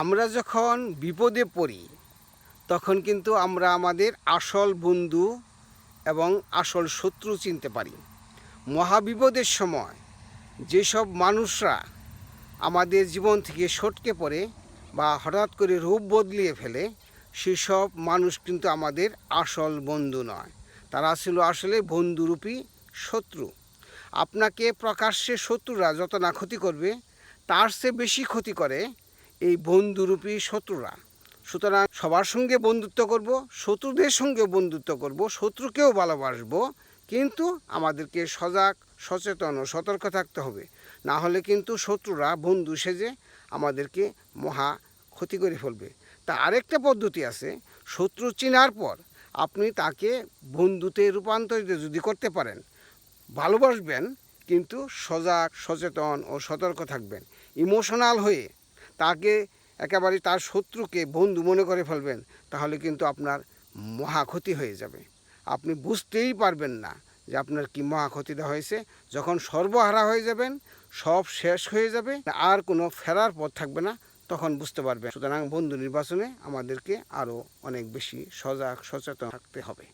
আমরা যখন বিপদে পড়ি, তখন কিন্তু আমরা আমাদের আসল বন্ধু এবং আসল শত্রু চিনতে পারি। মহাবিপদের সময় যেসব মানুষরা আমাদের জীবন থেকে সটকে পড়ে বা হঠাৎ করে রূপ বদলিয়ে ফেলে, সেসব মানুষ কিন্তু আমাদের আসল বন্ধু নয়। তারা ছিল আসলে বন্ধুরূপী শত্রু। আপনাকে প্রকাশ্যে শত্রুরা যত না ক্ষতি করবে, তার চেয়ে বেশি ক্ষতি করে এই বন্ধুরূপী শত্রুরা। সুতরাং সবার সঙ্গে বন্ধুত্ব করব, শত্রুদের সঙ্গে বন্ধুত্ব করব, শত্রুকেও ভালোবাসব, কিন্তু আমাদেরকে সজাগ, সচেতন ও সতর্ক থাকতে হবে। না হলে কিন্তু শত্রুরা বন্ধু সেজে আমাদেরকে মহা ক্ষতি করে ফেলবে। তা আরেকটা পদ্ধতি আছে, শত্রু চিনার পর আপনি তাকে বন্ধুতে রূপান্তরিত যদি করতে পারেন, ভালোবাসবেন, কিন্তু সজাগ, সচেতন ও সতর্ক থাকবেন। ইমোশনাল হয়ে তাকে একেবারে তার শত্রুকে বন্ধু মনে করে ফেলবেন, তাহলে কিন্তু আপনার মহা ক্ষতি হয়ে যাবে। আপনি বুঝতেই পারবেন না যে আপনার কি মহা ক্ষতিটা হয়েছে। যখন সর্বহারা হয়ে যাবেন, সব শেষ হয়ে যাবে, আর কোনো ফেরার পথ থাকবে না, তখন বুঝতে পারবেন। সুতরাং বন্ধু নির্বাচনে আমাদেরকে আরও অনেক বেশি সজাগ, সচেতন থাকতে হবে।